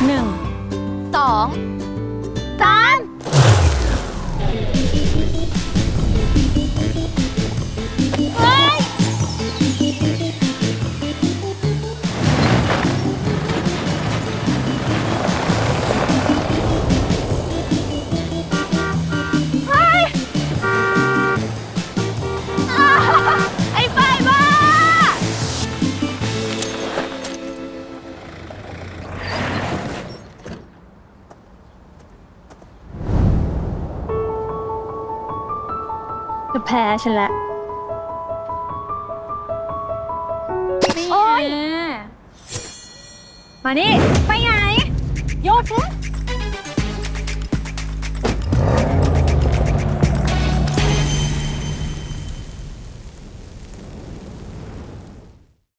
1 2 3 แพ้ฉันแล้วโอ๊ย มานี่ ไปไหนโยนฉัน